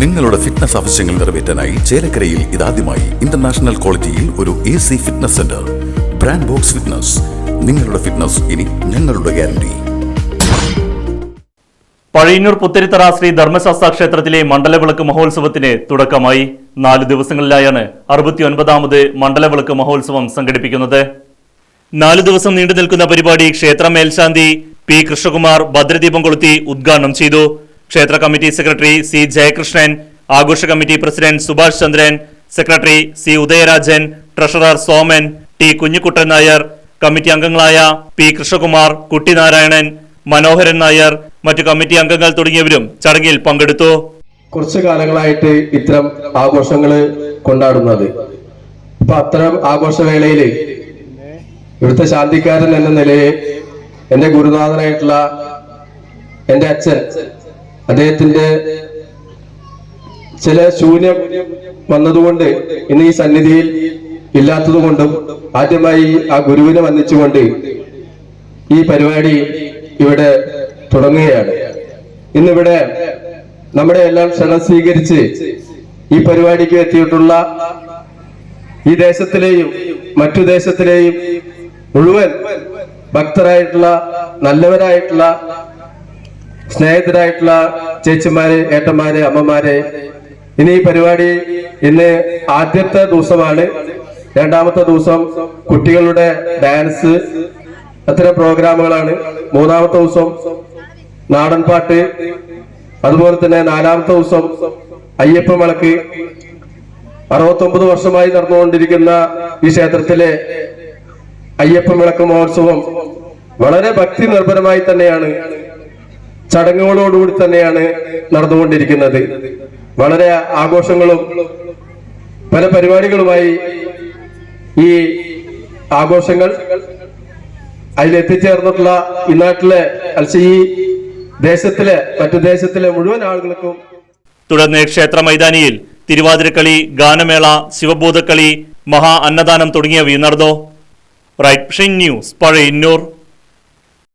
നിങ്ങളുടെ ഫിറ്റ്നസ് ആവശ്യങ്ങൾ നിറവേറ്റാനായി ചേലക്കരയിൽ ഇതാദ്യമായി ഇന്റർനാഷണൽ ക്വാളിറ്റിയിൽ ഒരു A C fitness centre brand box fitness നിങ്ങളുടെ ഫിറ്റ്നസ് ഇനി ഞങ്ങളുടെ ഗ്യാരണ്ടി പഴയന്നൂർ പുത്തരിത്തറ ശ്രീ ധർമ്മശാസ്ത്ര ക്ഷേത്രത്തിലെ മണ്ഡലവിളക്ക് മഹോത്സവത്തിന് തുടക്കമായി. നാല് ദിവസങ്ങളിലായാണ് അറുപത്തിയൊൻപതാമത് മണ്ഡലവിളക്ക് മഹോത്സവം സംഘടിപ്പിക്കുന്നത്. നാല് ദിവസം നീണ്ടു നിൽക്കുന്ന പരിപാടി ക്ഷേത്ര മേൽശാന്തി പി കൃഷ്ണകുമാർ ഭദ്രദീപം കൊളുത്തി ഉദ്ഘാടനം ചെയ്തു. ക്ഷേത്ര കമ്മിറ്റി സെക്രട്ടറി സി ജയകൃഷ്ണൻ ആഘോഷ committee president Subhash Chandran secretary C Udayarajan treasurer Soman T Kunjikuttan Nair committee അംഗങ്ങളായ പി കൃഷ്ണകുമാർ കുട്ടിനാരായണൻ മനോഹരൻ നായർ മറ്റു കമ്മിറ്റി അംഗങ്ങൾ തുടങ്ങിയവരും ചടങ്ങിൽ പങ്കെടുത്തു. കുറച്ചു കാലങ്ങളായിട്ട് ഇത്തരം ആഘോഷങ്ങൾ കൊണ്ടാടുന്നത്. ഇപ്പൊ അത്തരം ആഘോഷവേളയിൽ ഇവിടുത്തെ ശാന്തിക്കാരൻ എന്ന നിലയിൽ എന്റെ ഗുരുനാഥനായിട്ടുള്ള എന്റെ അച്ഛൻ അദ്ദേഹത്തിന്റെ ചില ശൂന്യം വന്നതുകൊണ്ട് ഇന്ന് ഈ സന്നിധിയിൽ ഇല്ലാത്തതുകൊണ്ടും ആദ്യമായി ആ ഗുരുവിനെ വന്നിച്ചുകൊണ്ട് ഈ പരിപാടി ഇവിടെ തുടങ്ങുകയാണ്. ഇന്നിവിടെ നമ്മുടെ എല്ലാം ക്ഷണം സ്വീകരിച്ച് ഈ പരിപാടിക്ക് എത്തിയിട്ടുള്ള ഈ ദേശത്തിലെയും മറ്റു ദേശത്തിലെയും മുഴുവൻ ഭക്തരായിട്ടുള്ള നല്ലവരായിട്ടുള്ള സ്നേഹിതരായിട്ടുള്ള ചേച്ചിമാരെ ഏട്ടന്മാരെ അമ്മമാരെ ഇനി ഈ പരിപാടി ഇന്ന് ആദ്യത്തെ ദിവസമാണ്. രണ്ടാമത്തെ ദിവസം കുട്ടികളുടെ ഡാൻസ് അത്തരം പ്രോഗ്രാമുകളാണ്. മൂന്നാമത്തെ ദിവസം നാടൻ പാട്ട് അതുപോലെ തന്നെ നാലാമത്തെ ദിവസം അയ്യപ്പ വിളക്ക്. അറുപത്തൊമ്പത് വർഷമായി നടന്നുകൊണ്ടിരിക്കുന്ന ഈ ക്ഷേത്രത്തിലെ അയ്യപ്പ വിളക്ക് മഹോത്സവം വളരെ ഭക്തി നിർഭരമായി തന്നെയാണ്. ചടങ്ങുകളോടുകൂടി തന്നെയാണ് നടന്നുകൊണ്ടിരിക്കുന്നത്. വളരെ ആഘോഷങ്ങളും പല പരിപാടികളുമായി ഈ ആഘോഷങ്ങൾ അതിലെത്തിച്ചേർന്നിട്ടുള്ള ഈ നാട്ടിലെ അൽസി ഈ ദേശത്തിലെ മറ്റു ദേശത്തിലെ മുഴുവൻ ആളുകൾക്കും തുടർന്ന് ക്ഷേത്ര മൈതാനിയിൽ തിരുവാതിരക്കളി ഗാനമേള ശിവബോധക്കളി മഹാ അന്നദാനം തുടങ്ങിയവയും നടന്നു. Right news Pazhayannur